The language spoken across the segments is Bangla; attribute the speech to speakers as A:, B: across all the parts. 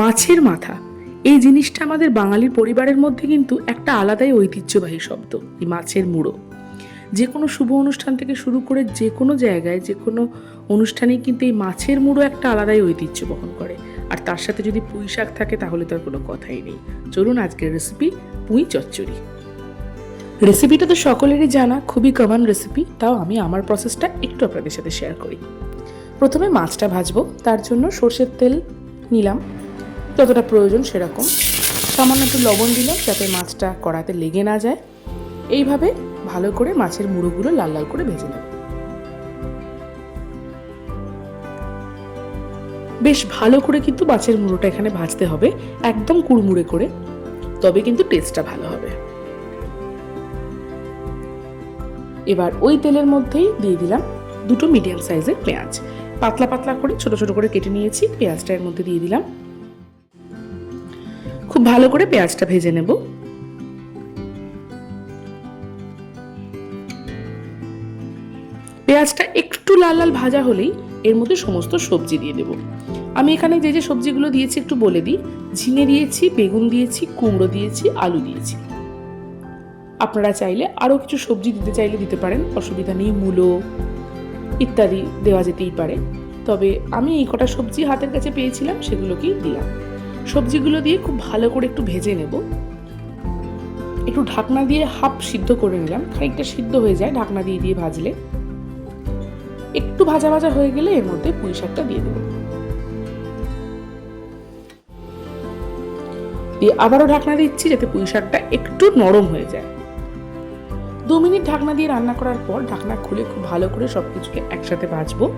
A: মাছের মাথা। এই জিনিসটা আমাদের বাঙালির পরিবারের মধ্যে কিন্তু একটা আলাদাই ঐতিহ্যবাহী শব্দ, এই মাছের মুড়ো। যে কোনো শুভ অনুষ্ঠান থেকে শুরু করে যে কোনো জায়গায় যে কোনো অনুষ্ঠানেই কিন্তু এই মাছের মুড়ো একটা আলাদাই ঐতিহ্য বহন করে। আর তার সাথে যদি পুঁই শাক থাকে, তাহলে তো আর কোনো কথাই নেই। চলুন আজকের রেসিপি পুঁই চচ্চড়ি। রেসিপিটা তো সকলেরই জানা, খুবই কমন রেসিপি তাও আমি আমার প্রসেসটা একটু আপনাদের সাথে শেয়ার করি। প্রথমে মাছটা ভাজবো, তার জন্য সর্ষের তেল নিলাম। যতটা প্রয়োজন সেরকম। সামান্য একটু লবণ দিলাম যাতে মাছটা কড়াতে লেগে না যায়। এইভাবে ভালো করে মাছের মুড়োগুলো লাল লাল করে ভেজে নেব। বেশ ভালো করে কিন্তু মাছের মুড়োটা এখানে ভাজতে হবে, একদম কুড়মুড়ে করে। তবে কিন্তু টেস্টটা ভালো হবে। এবার ওই তেলের মধ্যেই দিয়ে দিলাম দুটো মিডিয়াম সাইজের পেঁয়াজ। পাতলা পাতলা করে, ছোট ছোট করে কেটে নিয়েছি, পেঁয়াজটা এর মধ্যে দিয়ে দিলাম। খুব ভালো করে পেঁয়াজটা ভেজে নেব। পেঁয়াজটা একটু লাল লাল ভাজা হলেই এর মধ্যে সমস্ত সবজি দিয়ে দেব। আমি এখানে যে যে সবজিগুলো দিয়েছি একটু বলে দিই। ঝিঙে দিয়েছি, বেগুন দিয়েছি, কুমড়ো দিয়েছি, আলু দিয়েছি। আপনারা চাইলে আরও কিছু সবজি দিতে চাইলে দিতে পারেন। অসুবিধা নেই, মূলো ইত্যাদি দেওয়া যেতেই পারে। তবে আমি এই কটা সবজি হাতের কাছে পেয়েছিলাম, সেগুলোকেই দিলাম। সবজিগুলো দিয়ে খুব ভালো করে একটু ভেজে নেব। একটু ঢাকনা দিয়ে হাফ সিদ্ধ করে নিলাম। খানিকটা সিদ্ধ হয়ে যায় ঢাকনা দিয়ে দিয়ে ভাজলে। একটু ভাজা ভাজা হয়ে গেলে এর মধ্যে পুঁই শাকটা দিয়ে দেবো। দিয়ে আবারও ঢাকনা দিচ্ছি যাতে পুঁই শাকটা একটু নরম হয়ে যায়। দু মিনিট ঢাকনা দিয়ে রান্না করার পর ঢাকনা খুলে খুব ভালো করে সব কিছুকে একসাথে ভাজবো।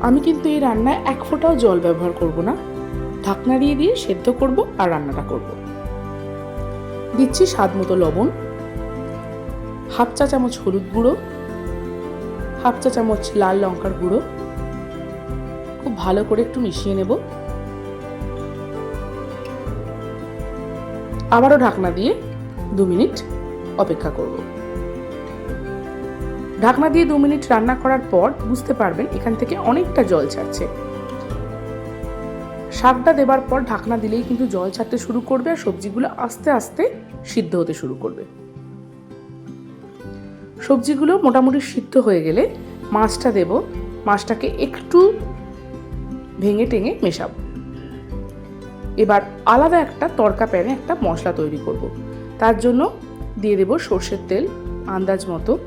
A: আমি কিন্তু এই রান্নায় এক ফোঁটাও জল ব্যবহার করব না। ঢাকনা দিয়ে দিয়ে সেদ্ধ করব আর রান্নাটা করব। দিচ্ছি স্বাদ মতো লবণ, হাফ চা চামচ হলুদ গুঁড়ো, হাফ চা চামচ লাল লঙ্কার গুঁড়ো। খুব ভালো করে একটু মিশিয়ে নেব। আবারও ঢাকনা দিয়ে দু মিনিট অপেক্ষা করব। ঢাকনা দিয়ে দু মিনিট রান্না করার পর, বুঝতে পারবেন এখান থেকে অনেকটা জল ছাড়ছে। শাকটা দেবার পর ঢাকনা দিলেই কিন্তু জল ছাড়তে শুরু করবে আর সবজিগুলো আস্তে আস্তে সিদ্ধ হতে শুরু করবে। সবজিগুলো মোটামুটি সিদ্ধ হয়ে গেলে মাছটা দেব। মাছটাকে একটু ভেঙে টেঙে মেশাবো। এবার আলাদা একটা তড়কা প্যানে একটা মশলা তৈরি করব। তার জন্য দিয়ে দেব সর্ষের তেল আন্দাজ মতো।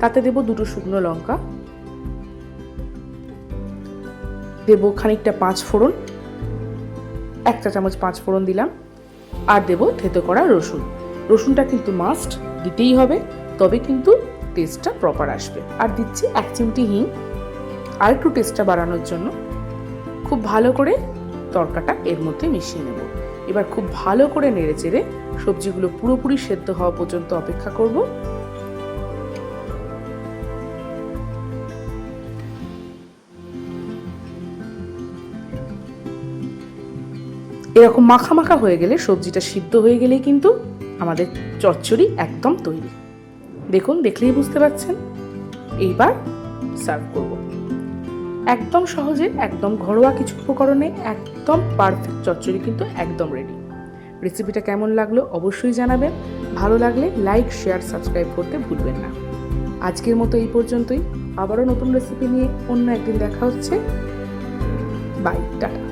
A: তাতে দেব দুটো শুকনো লঙ্কা। দেব খানিকটা পাঁচ ফোড়ন এক চা চামচ পাঁচ ফোড়ন দিলাম, আর দেব থেতো করা রসুন। রসুনটা কিন্তু মাস্ট দিতেই হবে, তবে কিন্তু টেস্টটা প্রপার আসবে। আর দিচ্ছি এক চিমটি হিং, আর একটু টেস্টটা বাড়ানোর জন্য। খুব ভালো করে তরকাটা এর মধ্যে মিশিয়ে নেব। এবার খুব ভালো করে নেড়ে চেড়ে সবজিগুলো পুরোপুরি সেদ্ধ হওয়া পর্যন্ত অপেক্ষা করব। এরকম মাখা মাখা হয়ে গেলে, সবজিটা সিদ্ধ হয়ে গেলেই কিন্তু আমাদের চচ্চড়ি একদম তৈরি। দেখুন, দেখলেই বুঝতে পারছেন। এইবার সার্ভ করব। একদম সহজে, একদম ঘরোয়া কিছু উপকরণে একদম পারফেক্ট চচ্চড়ি কিন্তু একদম রেডি রেসিপিটা কেমন লাগল অবশ্যই জানাবেন। ভালো লাগলে লাইক শেয়ার সাবস্ক্রাইব করতে ভুলবেন না। আজকের মতো এই পর্যন্তই। আবারও নতুন রেসিপি নিয়ে অন্য একদিন দেখা হচ্ছে। Bye tata.